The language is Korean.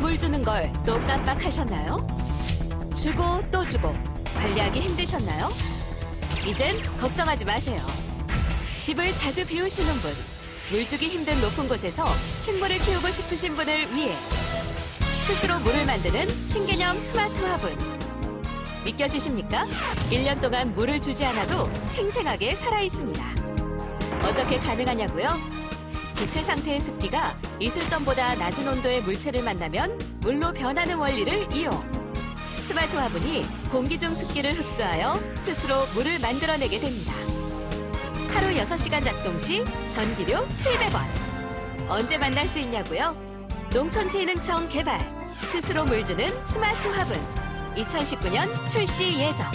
물 주는 걸 또 깜빡하셨나요? 주고 또 주고 관리하기 힘드셨나요? 이젠 걱정하지 마세요. 집을 자주 비우시는 분, 물 주기 힘든 높은 곳에서 식물을 키우고 싶으신 분을 위해 스스로 물을 만드는 신개념 스마트 화분. 믿겨지십니까? 1년 동안 물을 주지 않아도 생생하게 살아 있습니다. 어떻게 가능하냐고요? 기체 상태의 습기가 이슬점보다 낮은 온도의 물체를 만나면 물로 변하는 원리를 이용. 스마트 화분이 공기 중 습기를 흡수하여 스스로 물을 만들어내게 됩니다. 하루 6시간 작동 시 전기료 700원. 언제 만날 수 있냐고요? 농촌진흥청 개발. 스스로 물 주는 스마트 화분. 2019년 출시 예정.